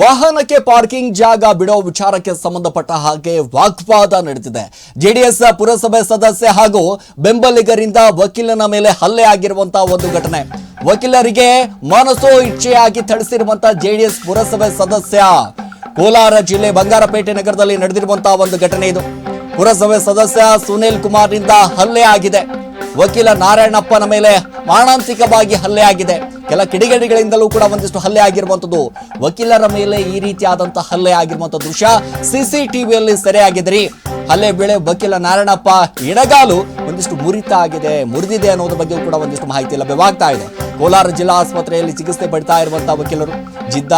ವಾಹನಕ್ಕೆ ಪಾರ್ಕಿಂಗ್ ಜಾಗ ಬಿಡೋ ವಿಚಾರಕ್ಕೆ ಸಂಬಂಧಪಟ್ಟ ಹಾಗೆ ವಾಗ್ವಾದ ನಡೆದಿದೆ. ಜೆಡಿಎಸ್ ಪುರಸಭೆ ಸದಸ್ಯ ಹಾಗೂ ಬೆಂಬಲಿಗರಿಂದ ವಕೀಲನ ಮೇಲೆ ಹಲ್ಲೆ ಆಗಿರುವಂತಹ ಒಂದು ಘಟನೆ. ವಕೀಲರಿಗೆ ಮನಸ್ಸೋ ಇಚ್ಛೆಯಾಗಿ ಥಳಿಸಿರುವಂತಹ ಜೆಡಿಎಸ್ ಪುರಸಭೆ ಸದಸ್ಯ ಕೋಲಾರ ಜಿಲ್ಲೆ ಬಂಗಾರಪೇಟೆ ನಗರದಲ್ಲಿ ನಡೆದಿರುವಂತಹ ಒಂದು ಘಟನೆ ಇದು. ಪುರಸಭೆ ಸದಸ್ಯ ಸುನೀಲ್ ಕುಮಾರ್ನಿಂದ ಹಲ್ಲೆ ಆಗಿದೆ. ವಕೀಲ ನಾರಾಯಣಪ್ಪನ ಮೇಲೆ ಮಾನಸಿಕವಾಗಿ ಹಲ್ಲೆ ಆಗಿದೆ. ಕೆಲ ಕಿಡಿಗೇಡಿಗಳಿಂದಲೂ ಕೂಡ ಒಂದಿಷ್ಟು ಹಲ್ಲೆ ಆಗಿರುವಂತದ್ದು ವಕೀಲರ ಮೇಲೆ ಈ ರೀತಿಯಾದಂತಹ ಹಲ್ಲೆ ಆಗಿರುವಂತಹ ದೃಶ್ಯ ಸಿಸಿ ಟಿವಿಯಲ್ಲಿ ಸೆರೆಯಾಗಿದ್ರಿ. ಹಲ್ಲೆ ಬೆಳೆ ವಕೀಲ ನಾರಾಯಣಪ್ಪ ಎಡಗಾಲು ಒಂದಿಷ್ಟು ಮುರಿತ ಆಗಿದೆ. ಮುರಿದಿದೆ ಅನ್ನೋದ್ರ ಬಗ್ಗೆ ಕೂಡ ಒಂದಿಷ್ಟು ಮಾಹಿತಿ ಲಭ್ಯವಾಗ್ತಾ ಇದೆ. ಕೋಲಾರ ಜಿಲ್ಲಾ ಆಸ್ಪತ್ರೆಯಲ್ಲಿ ಚಿಕಿತ್ಸೆ ಪಡಿತಾ ಇರುವಂತಹ ವಕೀಲರು ಜಿದ್ದ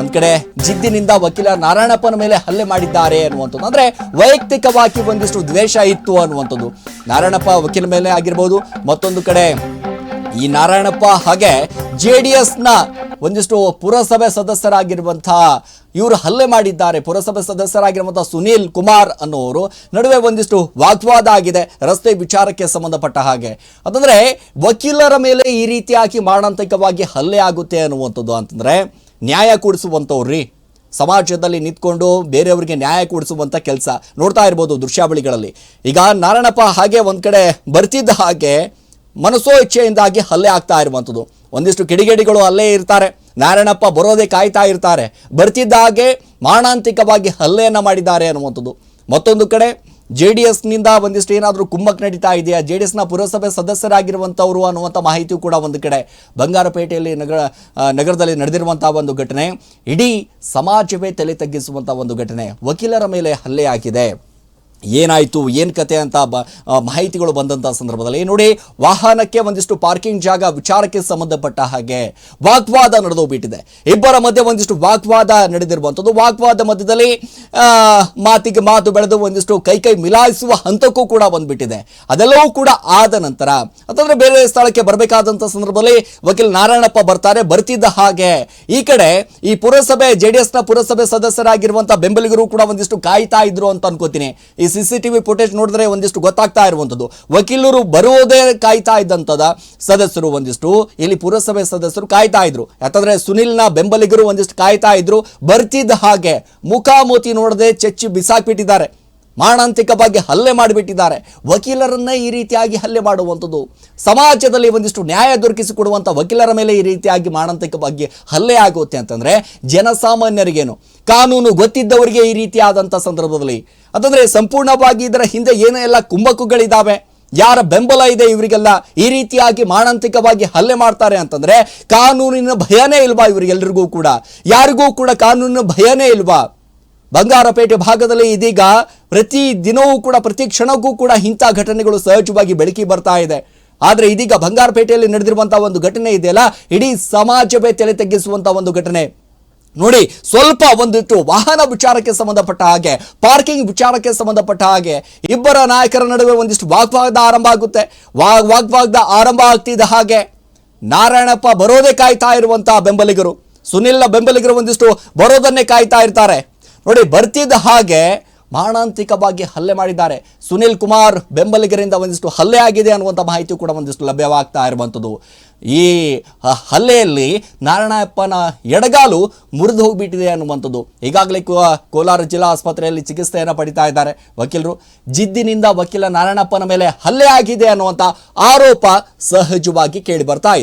ಒಂದ್ ಕಡೆ ಜಿದ್ದಿನಿಂದ ವಕೀಲ ನಾರಾಯಣಪ್ಪನ ಮೇಲೆ ಹಲ್ಲೆ ಮಾಡಿದ್ದಾರೆ ಅನ್ನುವಂಥದ್ದು. ಅಂದ್ರೆ ವೈಯಕ್ತಿಕವಾಗಿ ಒಂದಿಷ್ಟು ದ್ವೇಷ ಇತ್ತು ಅನ್ನುವಂಥದ್ದು. ನಾರಾಯಣಪ್ಪ ವಕೀಲ ಮೇಲೆ ಆಗಿರ್ಬೋದು. ಮತ್ತೊಂದು ಕಡೆ ಈ ನಾರಾಯಣಪ್ಪ ಹಾಗೆ ಜೆ ಡಿ ಎಸ್ನ ಒಂದಿಷ್ಟು ಪುರಸಭೆ ಸದಸ್ಯರಾಗಿರುವಂತಹ ಇವರು ಹಲ್ಲೆ ಮಾಡಿದ್ದಾರೆ. ಪುರಸಭೆ ಸದಸ್ಯರಾಗಿರುವಂತಹ ಸುನೀಲ್ ಕುಮಾರ್ ಅನ್ನೋರು ನಡುವೆ ಒಂದಿಷ್ಟು ವಾಗ್ವಾದ ಆಗಿದೆ, ರಸ್ತೆ ವಿಚಾರಕ್ಕೆ ಸಂಬಂಧಪಟ್ಟ ಹಾಗೆ. ಅದಂದ್ರೆ ವಕೀಲರ ಮೇಲೆ ಈ ರೀತಿಯಾಗಿ ಮಾರಣಾಂತಿಕವಾಗಿ ಹಲ್ಲೆ ಆಗುತ್ತೆ ಅನ್ನುವಂಥದ್ದು ಅಂತಂದ್ರೆ ನ್ಯಾಯ ಕೊಡಿಸುವಂಥವ್ರಿ. ಸಮಾಜದಲ್ಲಿ ನಿಂತ್ಕೊಂಡು ಬೇರೆಯವರಿಗೆ ನ್ಯಾಯ ಕೊಡಿಸುವಂಥ ಕೆಲಸ ನೋಡ್ತಾ ಇರ್ಬೋದು ದೃಶ್ಯಾವಳಿಗಳಲ್ಲಿ. ಈಗ ನಾರಾಯಣಪ್ಪ ಹಾಗೆ ಒಂದು ಕಡೆ ಬರ್ತಿದ್ದ ಹಾಗೆ ಮನಸ್ಸೋ ಇಚ್ಛೆಯಿಂದಾಗಿ ಹಲ್ಲೆ ಆಗ್ತಾ ಇರುವಂಥದ್ದು. ಒಂದಿಷ್ಟು ಕಿಡಿಗೇಡಿಗಳು ಅಲ್ಲೇ ಇರ್ತಾರೆ. ನಾರಾಯಣಪ್ಪ ಬರೋದೇ ಕಾಯ್ತಾ ಇರ್ತಾರೆ. ಬರ್ತಿದ್ದಾಗೆ ಮಾರಣಾಂತಿಕವಾಗಿ ಹಲ್ಲೆಯನ್ನು ಮಾಡಿದ್ದಾರೆ ಅನ್ನುವಂಥದ್ದು. ಮತ್ತೊಂದು ಕಡೆ ಜೆ ಡಿ ಎಸ್ನಿಂದ ಒಂದಿಷ್ಟು ಏನಾದರೂ ಕುಮ್ಮಕ್ ನಡೀತಾ ಇದೆಯಾ? ಜೆ ಡಿ ಎಸ್ನ ಪುರಸಭೆ ಸದಸ್ಯರಾಗಿರುವಂಥವರು ಅನ್ನುವಂಥ ಮಾಹಿತಿಯು ಕೂಡ ಒಂದು ಕಡೆ ಬಂಗಾರಪೇಟೆಯಲ್ಲಿ ನಗರ ನಗರದಲ್ಲಿ ನಡೆದಿರುವಂಥ ಒಂದು ಘಟನೆ. ಇಡೀ ಸಮಾಜವೇ ತಲೆ ತಗ್ಗಿಸುವಂಥ ಒಂದು ಘಟನೆ. ವಕೀಲರ ಮೇಲೆ ಹಲ್ಲೆ ಆಗಿದೆ. ಏನಾಯಿತು, ಏನು ಕತೆ ಅಂತ ಬ ಮಾಹಿತಿಗಳು ಬಂದಂಥ ಸಂದರ್ಭದಲ್ಲಿ ನೋಡಿ, ವಾಹನಕ್ಕೆ ಒಂದಿಷ್ಟು ಪಾರ್ಕಿಂಗ್ ಜಾಗ ವಿಚಾರಕ್ಕೆ ಸಂಬಂಧಪಟ್ಟ ಹಾಗೆ ವಾಗ್ವಾದ ನಡೆದೋಗ್ಬಿಟ್ಟಿದೆ ಇಬ್ಬರ ಮಧ್ಯೆ ಒಂದಿಷ್ಟು ವಾಗ್ವಾದ ನಡೆದಿರುವಂಥದ್ದು. ವಾಗ್ವಾದ ಮಧ್ಯದಲ್ಲಿ ಮಾತಿಗೆ ಮಾತು ಬೆಳೆದು ಒಂದಿಷ್ಟು ಕೈ ಕೈ ಮಿಲಾಯಿಸುವ ಹಂತಕ್ಕೂ ಕೂಡ ಬಂದ್ಬಿಟ್ಟಿದೆ. ಅದೆಲ್ಲವೂ ಕೂಡ ಆದ ನಂತರ, ಅಂತಂದರೆ ಬೇರೆ ಸ್ಥಳಕ್ಕೆ ಬರಬೇಕಾದಂಥ ಸಂದರ್ಭದಲ್ಲಿ ವಕೀಲ ನಾರಾಯಣಪ್ಪ ಬರ್ತಾರೆ, ಬರ್ತಿದ್ದ ಹಾಗೆ. ಈ ಕಡೆ ಈ ಪುರಸಭೆ ಜೆ ಡಿ ಎಸ್ನ ಪುರಸಭೆ ಸದಸ್ಯರಾಗಿರುವಂಥ ಬೆಂಬಲಿಗರು ಕೂಡ ಒಂದಿಷ್ಟು ಕಾಯ್ತಾ ಇದ್ರು ಅಂತ ಅನ್ಕೋತೀನಿ. ಸಿ ಸಿ ಟಿವಿ ಫುಟೇಜ್ ನೋಡಿದ್ರೆ ಒಂದಿಷ್ಟು ಗೊತ್ತಾಗ್ತಾ ಇರುವಂಥದ್ದು. ವಕೀಲರು ಬರುವುದೇ ಕಾಯ್ತಾ ಇದ್ದಂಥದ ಸದಸ್ಯರು ಒಂದಿಷ್ಟು, ಇಲ್ಲಿ ಪುರಸಭೆ ಸದಸ್ಯರು ಕಾಯ್ತಾ ಇದ್ರು. ಯಾಕಂದ್ರೆ ಸುನಿಲ್ನ ಬೆಂಬಲಿಗರು ಒಂದಿಷ್ಟು ಕಾಯ್ತಾ ಇದ್ರು. ಬರ್ತಿದ್ದ ಹಾಗೆ ಮುಖಾಮುಖಿ ನೋಡದೆ ಚಚ್ಚಿ ಬಿಸಾಕ್ಬಿಟ್ಟಿದ್ದಾರೆ. ಮಾರಣಾಂತಿಕವಾಗಿ ಹಲ್ಲೆ ಮಾಡಿಬಿಟ್ಟಿದ್ದಾರೆ. ವಕೀಲರನ್ನೇ ಈ ರೀತಿಯಾಗಿ ಹಲ್ಲೆ ಮಾಡುವಂಥದ್ದು. ಸಮಾಜದಲ್ಲಿ ಒಂದಿಷ್ಟು ನ್ಯಾಯ ದೊರಕಿಸಿಕೊಡುವಂಥ ವಕೀಲರ ಮೇಲೆ ಈ ರೀತಿಯಾಗಿ ಮಾರಣಾಂತಿಕವಾಗಿ ಹಲ್ಲೆ ಆಗುತ್ತೆ ಅಂತಂದರೆ ಜನಸಾಮಾನ್ಯರಿಗೇನು. ಕಾನೂನು ಗೊತ್ತಿದ್ದವರಿಗೆ ಈ ರೀತಿಯಾದಂಥ ಸಂದರ್ಭದಲ್ಲಿ. ಅಂತಂದರೆ ಸಂಪೂರ್ಣವಾಗಿ ಇದರ ಹಿಂದೆ ಏನೇ ಎಲ್ಲ ಕುಮ್ಮಕ್ಕುಗಳಿದ್ದಾವೆ ಯಾರ ಬೆಂಬಲ ಇದೆ ಇವರಿಗೆಲ್ಲ ಈ ರೀತಿಯಾಗಿ ಮಾರಣಾಂತಿಕವಾಗಿ ಹಲ್ಲೆ ಮಾಡ್ತಾರೆ ಅಂತಂದರೆ ಕಾನೂನಿನ ಭಯನೇ ಇಲ್ವಾ ಇವರಿಗೆಲ್ಲರಿಗೂ ಕೂಡ? ಯಾರಿಗೂ ಕೂಡ ಕಾನೂನಿನ ಭಯನೇ ಇಲ್ವಾ? ಬಂಗಾರಪೇಟೆ ಭಾಗದಲ್ಲಿ ಇದೀಗ ಪ್ರತಿ ದಿನವೂ ಕೂಡ, ಪ್ರತಿ ಕ್ಷಣಕ್ಕೂ ಕೂಡ ಇಂಥ ಘಟನೆಗಳು ಸಹಜವಾಗಿ ಬೆಳಕಿ ಬರ್ತಾ ಇದೆ. ಆದರೆ ಇದೀಗ ಬಂಗಾರಪೇಟೆಯಲ್ಲಿ ನಡೆದಿರುವಂತಹ ಒಂದು ಘಟನೆ ಇದೆಯಲ್ಲ? ಇಡೀ ಸಮಾಜವೇ ತಲೆ ತಗ್ಗಿಸುವಂತಹ ಒಂದು ಘಟನೆ. ನೋಡಿ, ಸ್ವಲ್ಪ ಒಂದಿಟ್ಟು ವಾಹನ ವಿಚಾರಕ್ಕೆ ಸಂಬಂಧಪಟ್ಟ ಹಾಗೆ, ಪಾರ್ಕಿಂಗ್ ವಿಚಾರಕ್ಕೆ ಸಂಬಂಧಪಟ್ಟ ಹಾಗೆ, ಇಬ್ಬರ ನಾಯಕರ ನಡುವೆ ಒಂದಿಷ್ಟು ವಾಗ್ವಾದ ಆರಂಭ ಆಗುತ್ತೆ. ವಾಗ್, ವಾಗ್ವಾದ ಆರಂಭ ಆಗ್ತಿದ್ದ ಹಾಗೆ ನಾರಾಯಣಪ್ಪ ಬರೋದೇ ಕಾಯ್ತಾ ಇರುವಂತಹ ಬೆಂಬಲಿಗರು. ಸುನಿಲ್ನ ಬೆಂಬಲಿಗರು ಒಂದಿಷ್ಟು ಬರೋದನ್ನೇ ಕಾಯ್ತಾ ಇರ್ತಾರೆ. ನೋಡಿ, ಬರ್ತಿದ್ದ ಹಾಗೆ ಮಾರಣಾಂತಿಕವಾಗಿ ಹಲ್ಲೆ ಮಾಡಿದ್ದಾರೆ. ಸುನಿಲ್ ಕುಮಾರ್ ಬೆಂಬಲಿಗರಿಂದ ಒಂದಿಷ್ಟು ಹಲ್ಲೆ ಆಗಿದೆ ಅನ್ನುವಂಥ ಮಾಹಿತಿ ಕೂಡ ಒಂದಿಷ್ಟು ಲಭ್ಯವಾಗ್ತಾ ಇರುವಂಥದ್ದು. ಈ ಹಲ್ಲೆಯಲ್ಲಿ ನಾರಾಯಣಪ್ಪನ ಎಡಗಾಲು ಮುರಿದು ಹೋಗಿಬಿಟ್ಟಿದೆ ಅನ್ನುವಂಥದ್ದು. ಈಗಾಗಲೇ ಕೋಲಾರ ಜಿಲ್ಲಾ ಆಸ್ಪತ್ರೆಯಲ್ಲಿ ಚಿಕಿತ್ಸೆಯನ್ನು ಪಡಿತಾ ಇದ್ದಾರೆ ವಕೀಲರು. ಜಿದ್ದಿನಿಂದ ವಕೀಲ ನಾರಾಯಣಪ್ಪನ ಮೇಲೆ ಹಲ್ಲೆ ಆಗಿದೆ ಅನ್ನುವಂಥ ಆರೋಪ ಸಹಜವಾಗಿ ಕೇಳಿ ಬರ್ತಾ ಇದೆ.